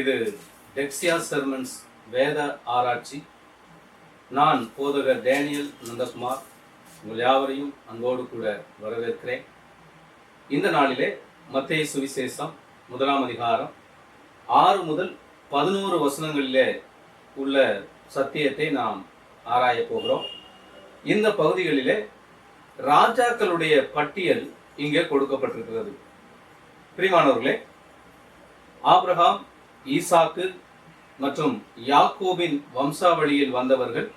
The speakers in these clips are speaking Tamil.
இது டெக்ஸியா செர்மன்ஸ் வேத ஆராய்ச்சி. நான் போதகர் டேனியல் நந்தகுமார் உங்கள் யாவரையும் அன்போடு கூட வரவேற்கிறேன். இந்த நாளிலே மத்திய சுவிசேஷம் முதலாம் அதிகாரம் ஆறு முதல் பதினோரு வசனங்களிலே உள்ள சத்தியத்தை நாம் ஆராயப் போகிறோம். இந்த பகுதிகளிலே ராஜாக்களுடைய பட்டியல் இங்கே கொடுக்கப்பட்டிருக்கிறது. பிரிமானவர்களே ஆப்ரஹாம் ஈசாக்கு மற்றும் யாக்கோபின் வம்சாவளியில் வந்தவர்கள்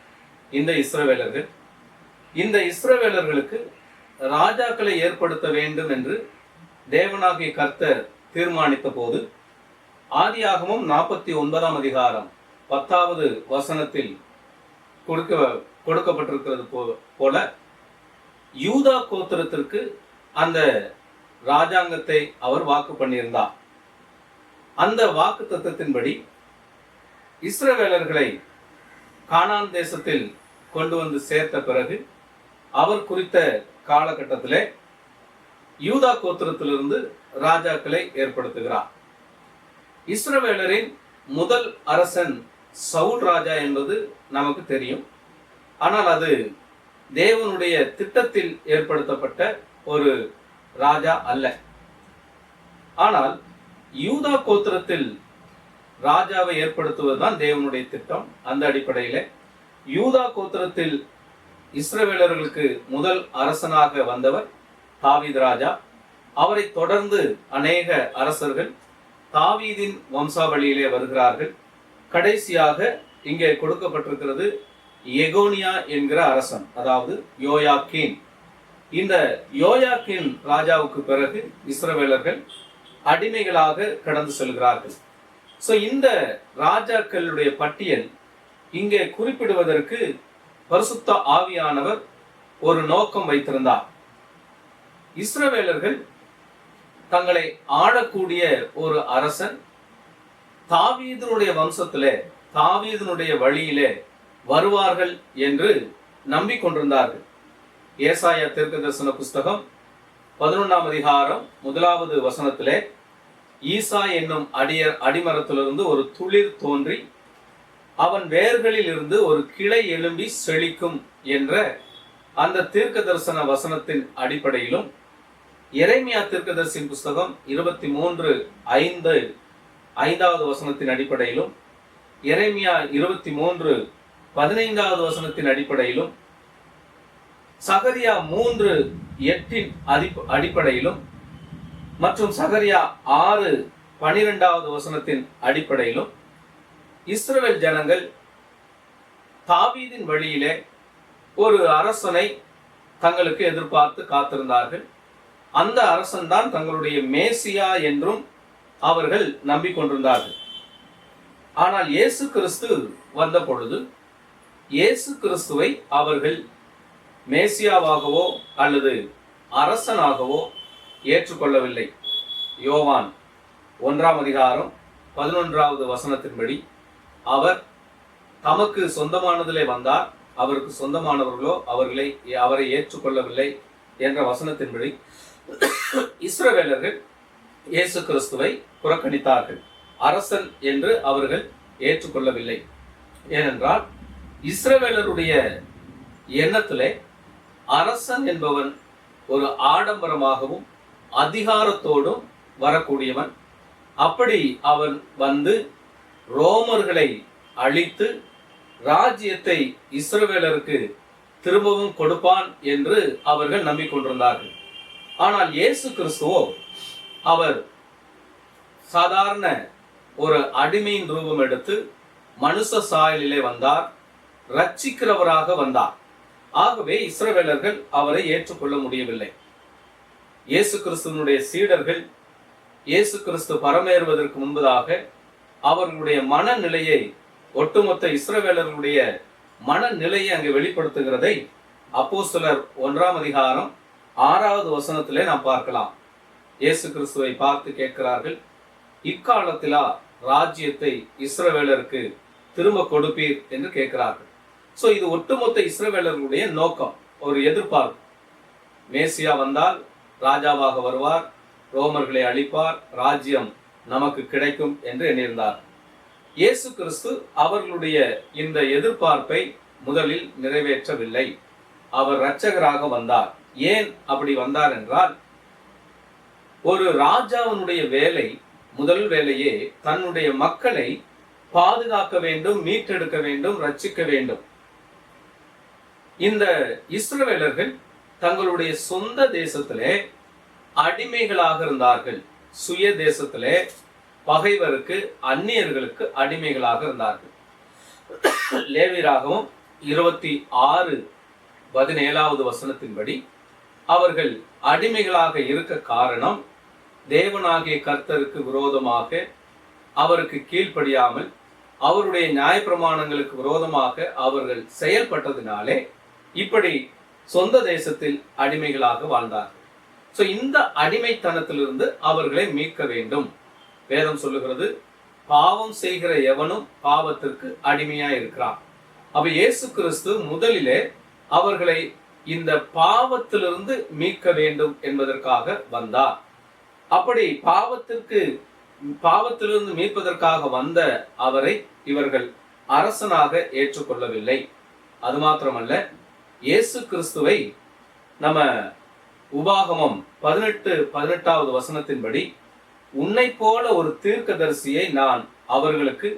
இந்த இஸ்ரவேலர்கள். இந்த இஸ்ரவேலர்களுக்கு ராஜாக்களை ஏற்படுத்த வேண்டும் என்று தேவனாகிய கர்த்தர் தீர்மானித்த போது ஆதியாகமும் நாற்பத்தி ஒன்பதாம் அதிகாரம் பத்தாவது வசனத்தில் கொடுக்க கொடுக்கப்பட்டிருக்கிறது போ- போல யூதா கோத்திரத்திற்கு அந்த ராஜாங்கத்தை அவர் வாக்கு பண்ணியிருந்தார். அந்த வாக்கு தத்துவத்தின்படி இஸ்ரவேலர்களை கானான் தேசத்தில் கொண்டு வந்து சேர்த்த பிறகு அவர் குறித்த காலகட்டத்திலே யூதா கோத்திரத்திலிருந்து ராஜாக்களை ஏற்படுத்துகிறார். இஸ்ரவேலரின் முதல் அரசன் சவுல் ராஜா என்பது நமக்கு தெரியும். ஆனால் அது தேவனுடைய திட்டத்தில் ஏற்படுத்தப்பட்ட ஒரு ராஜா அல்ல. ஆனால் யூதா கோத்திரத்தில் ராஜாவை ஏற்படுத்துவதுதான் தேவனுடைய திட்டம். அந்த அடிப்படையில் யூதா கோத்திரத்தில் இஸ்ரவேலர்களுக்கு முதல் அரசனாக வந்தவர் தாவீத் ராஜா. அவரை தொடர்ந்து அநேக அரசர்கள் தாவீதின் வம்சாவளியிலே வருகிறார்கள். கடைசியாக இங்கே கொடுக்கப்பட்டிருக்கிறது எகோனியா என்கிற அரசன் அதாவது யோயாக்கீன். இந்த யோயாக்கின் ராஜாவுக்கு பிறகு இஸ்ரவேலர்கள் அடிமைகளாக கடந்து செல்கிறார்கள். சோ இந்த ராஜாக்களுடைய பட்டியல் இங்கே குறிப்பிடுவதற்கு பரிசுத்த ஆவியானவர் ஒரு நோக்கம் வைத்திருந்தார். இஸ்ரவேலர்கள் தங்களை ஆளக்கூடிய ஒரு அரசன் தாவீதனுடைய வம்சத்திலே தாவீதனுடைய வழியிலே வருவார்கள் என்று நம்பிக்கொண்டிருந்தார்கள். ஏசாயா தீர்க்க தரிசன புஸ்தகம் பதினொன்றாம் அதிகாரம் முதலாவது வசனத்திலே ஈசா என்னும் அடியர் அடிமரத்திலிருந்து ஒரு துளிர் தோன்றி அவன் வேர்களில் இருந்து ஒரு கிளை எழும்பி செழிக்கும் என்ற அந்த தீர்க்க தரிசன வசனத்தின் அடிப்படையிலும் எரேமியா தீர்க்கதரிசியின் புஸ்தகம் இருபத்தி மூன்று ஐந்து ஐந்தாவது வசனத்தின் அடிப்படையிலும் எரேமியா இருபத்தி மூன்று பதினைந்தாவது வசனத்தின் அடிப்படையிலும் சகரியா மூன்று எட்டின் அடிப்படையிலும் மற்றும் சகரியா ஆறு பனிரெண்டாவது வசனத்தின் அடிப்படையிலும் இஸ்ரவேல் ஜனங்கள் தாவீதின் வழியிலே ஒரு அரசனை தங்களுக்கு எதிர்பார்த்து காத்திருந்தார்கள். அந்த அரசன் தான் தங்களுடைய மேசியா என்றும் அவர்கள் நம்பிக்கொண்டிருந்தார்கள். ஆனால் இயேசு கிறிஸ்து வந்த பொழுது இயேசு கிறிஸ்துவை அவர்கள் மேசியாவாகவோ அல்லது அரசனாகவோ ஏற்றுக்கொள்ளவில்லை. யோவான் ஒன்றாம் அதிகாரம் பதினொன்றாவது வசனத்தின்படி அவர் தமக்கு சொந்தமானதிலே வந்தார் அவருக்கு சொந்தமானவர்களோ அவர்களை அவரை ஏற்றுக்கொள்ளவில்லை என்ற வசனத்தின்படி இஸ்ரவேலர்கள் இயேசு கிறிஸ்துவை புறக்கணித்தார்கள். அரசன் என்று அவர்கள் ஏற்றுக்கொள்ளவில்லை. ஏனென்றால் இஸ்ரவேலருடைய எண்ணத்திலே அரசன் என்பவன் ஒரு ஆடம்பரமாகவும் அதிகாரத்தோடும் வரக்கூடியவன். அப்படி அவன் வந்து ரோமர்களை அழித்து ராஜ்யத்தை இஸ்ரவேலருக்கு திரும்பவும் கொடுப்பான் என்று அவர்கள் நம்பிக்கொண்டிருந்தார்கள். ஆனால் இயேசு கிறிஸ்துவோ அவர் சாதாரண ஒரு அடிமையின் ரூபம் எடுத்து மனுஷ சாயலிலே வந்தார் ரட்சிக்கிறவராக வந்தார். ஆகவே இஸ்ரவேலர்கள் அவரை ஏற்றுக்கொள்ள முடியவில்லை. இயேசு கிறிஸ்துவனுடைய சீடர்கள் இயேசு கிறிஸ்து பரமேறுவதற்கு முன்பதாக அவர்களுடைய மனநிலையை ஒட்டுமொத்த இஸ்ரவேலர்களுடைய மனநிலையை அங்கே வெளிப்படுத்துகிறதை அப்போ சிலர் ஒன்றாம் அதிகாரம் ஆறாவது வசனத்திலே நாம் பார்க்கலாம். இயேசு கிறிஸ்துவை பார்த்து கேட்கிறார்கள் இக்காலத்திலா ராஜ்யத்தை இஸ்ரவேலருக்கு திரும்ப கொடுப்பீர்? என்று கேட்கிறார்கள். சோ இது ஒட்டுமொத்த இஸ்ரவேலர்களுடைய நோக்கம் ஒரு எதிர்பார்ப்பு. மேசியா வந்தால் ராஜாவாக வருவார் ரோமர்களை அழிப்பார் ராஜ்யம் நமக்கு கிடைக்கும் என்று எண்ணியிருந்தார். இயேசு கிறிஸ்து அவர்களுடைய இந்த எதிர்பார்ப்பை முதலில் நிறைவேற்றவில்லை. அவர் இரட்சகராக வந்தார். ஏன் அப்படி வந்தார் என்றால் ஒரு ராஜாவினுடைய வேலை முதல் வேலையே தன்னுடைய மக்களை பாதுகாக்க வேண்டும் மீட்டெடுக்க வேண்டும் ரட்சிக்க வேண்டும். இந்த இஸ்ரவேலர்கள் தங்களுடைய சொந்த தேசத்திலே அடிமைகளாக இருந்தார்கள். சுய தேசத்திலே பகைவருக்கு அந்நியர்களுக்கு அடிமைகளாக இருந்தார்கள். லேவியராகவும் இருபத்தி ஆறு பதினேழாவது வசனத்தின்படி அவர்கள் அடிமைகளாக இருக்க காரணம் தேவனாகிய கர்த்தருக்கு விரோதமாக அவருக்கு கீழ்ப்படியாமல் அவருடைய நியாயப்பிரமாணங்களுக்கு விரோதமாக அவர்கள் செயல்பட்டதினாலே இப்படி சொந்த தேசத்தில் அடிமைகளாக வாழ்ந்தார்கள் சோ இந்த அடிமைத்தனத்திலிருந்து அவர்களை மீட்க வேண்டும். வேதம் சொல்லுகிறது பாவம் செய்கிற எவனும் பாவத்திற்கு அடிமையா இருக்கிறான். அப்ப இயேசு கிறிஸ்து முதலிலே அவர்களை இந்த பாவத்திலிருந்து மீட்க வேண்டும் என்பதற்காக வந்தார். அப்படி பாவத்திற்கு பாவத்திலிருந்து மீட்பதற்காக வந்த அவரை இவர்கள் அரசனாக ஏற்றுக்கொள்ளவில்லை. அது மாத்திரமல்ல இயேசு கிறிஸ்துவை நம்ம உபாகமம் பதினெட்டு பதினெட்டாவது வசனத்தின்படி உன்னை போல ஒரு தீர்க்கதரிசியை நான் அவர்களுக்கு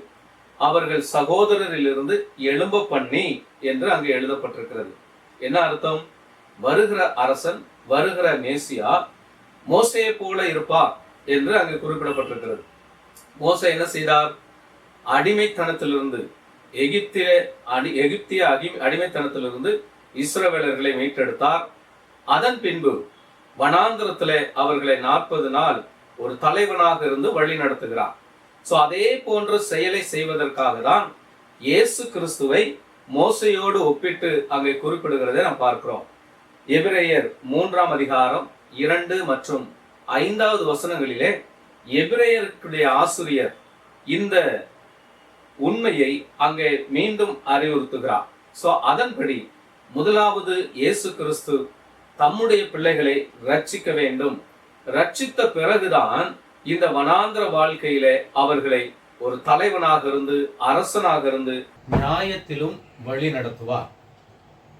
அவர்கள் சகோதரரிலிருந்து எழும்ப பண்ணி என்று அங்கு எழுதப்பட்டிருக்கிறது. என்ன அர்த்தம்? வருகிற அரசன் வருகிற மேசியா மோசையை போல இருப்பார் என்று அங்கு குறிப்பிடப்பட்டிருக்கிறது. மோசை என்ன செய்தார்? அடிமைத்தனத்திலிருந்து எகிப்திய அடி எகிப்திய அடி அடிமைத்தனத்திலிருந்து இஸ்ரவேலர்களை மீட்டெடுத்தார். அதன் பின்பு வனாந்திரத்திலே அவர்களை நாற்பது நாள் ஒரு தலைவனாக இருந்து வழி நடத்துகிறார். ஸோ அதே போன்ற செயலை செய்வதற்காக தான் இயேசு கிறிஸ்துவை மோசையோடு ஒப்பிட்டு அங்கே குறிப்பிடுகிறதை நாம் பார்க்கிறோம். எபிரேயர் மூன்றாம் அதிகாரம் இரண்டு மற்றும் ஐந்தாவது வசனங்களிலே எபிரேயருடைய ஆசிரியர் இந்த உண்மையை அங்கே மீண்டும் அறிவுறுத்துகிறார். ஸோ அதன்படி முதலாவது இயேசு கிறிஸ்து தம்முடைய பிள்ளைகளை ரட்சிக்க வேண்டும். ரட்சித்த பிறகுதான் இந்த வனாந்திர வாழ்க்கையிலே அவர்களை ஒரு தலைவனாக இருந்து அரசனாக இருந்து நியாயத்திலும் வழி நடத்துவார்.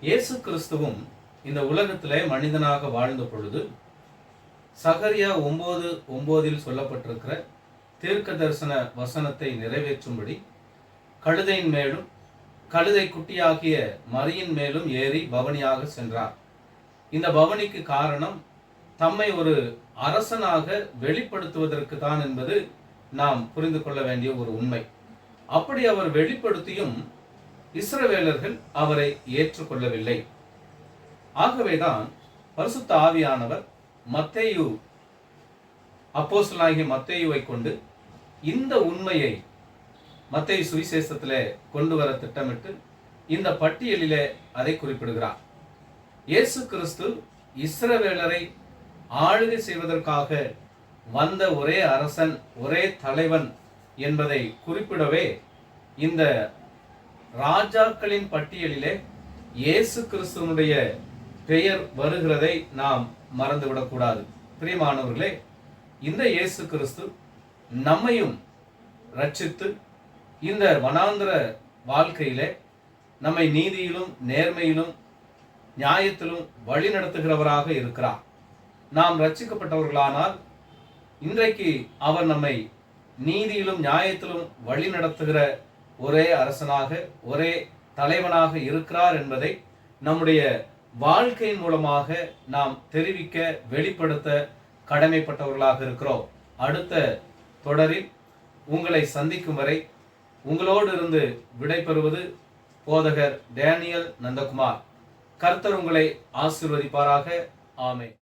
இயேசு கிறிஸ்துவும் இந்த உலகத்திலே மனிதனாக வாழ்ந்த பொழுது சகரியா ஒன்பது ஒன்பதில் சொல்லப்பட்டிருக்கிற தீர்க்க தரிசன வசனத்தை நிறைவேற்றும்படி கழுதையின் மேலும் கழுதை குட்டியாகிய மரியின் மேலும் ஏறி பவனியாக சென்றார். இந்த பவனிக்கு காரணம் தம்மை ஒரு அரசனாக வெளிப்படுத்துவதற்கு தான் என்பது நாம் புரிந்து கொள்ள வேண்டிய ஒரு உண்மை. அப்படி அவர் வெளிப்படுத்தியும் இஸ்ரவேலர்கள் அவரை ஏற்றுக்கொள்ளவில்லை. ஆகவேதான் பரிசுத்த ஆவியானவர் மத்தேயு அப்போசலாகிய மத்தேயுவை கொண்டு இந்த உண்மையை மத்தை சுவிசேஷத்தில் கொண்டு வர திட்டமிட்டு இந்த பட்டியலிலே அதை குறிப்பிடுகிறார். இயேசு கிறிஸ்து இஸ்ரவேலரை ஆளுகை செய்வதற்காக வந்த ஒரே அரசன் ஒரே தலைவன் என்பதை குறிப்பிடவே இந்த ராஜாக்களின் பட்டியலிலே இயேசு கிறிஸ்துவனுடைய பெயர் வருகிறதை நாம் மறந்துவிடக்கூடாது. பிரியமானவர்களே இந்த இயேசு கிறிஸ்து நம்மையும் ரட்சித்து இந்த வனாந்திர வாழ்க்கையிலே நம்மை நீதியிலும் நேர்மையிலும் நியாயத்திலும் வழி நடத்துகிறவராக இருக்கிறார். நாம் ரட்சிக்கப்பட்டவர்களானால் இன்றைக்கு அவர் நம்மை நீதியிலும் நியாயத்திலும் வழி நடத்துகிற ஒரே அரசனாக ஒரே தலைவனாக இருக்கிறார் என்பதை நம்முடைய வாழ்க்கையின் மூலமாக நாம் தெரிவிக்க வெளிப்படுத்த கடமைப்பட்டவர்களாக இருக்கிறோம். அடுத்த தொடரில் உங்களை சந்திக்கும் வரை உங்களோடு இருந்து விடைபெறுவது போதகர் டேனியல் நந்தகுமார். கர்த்தர் உங்களை ஆசிர்வதிப்பாராக. ஆமை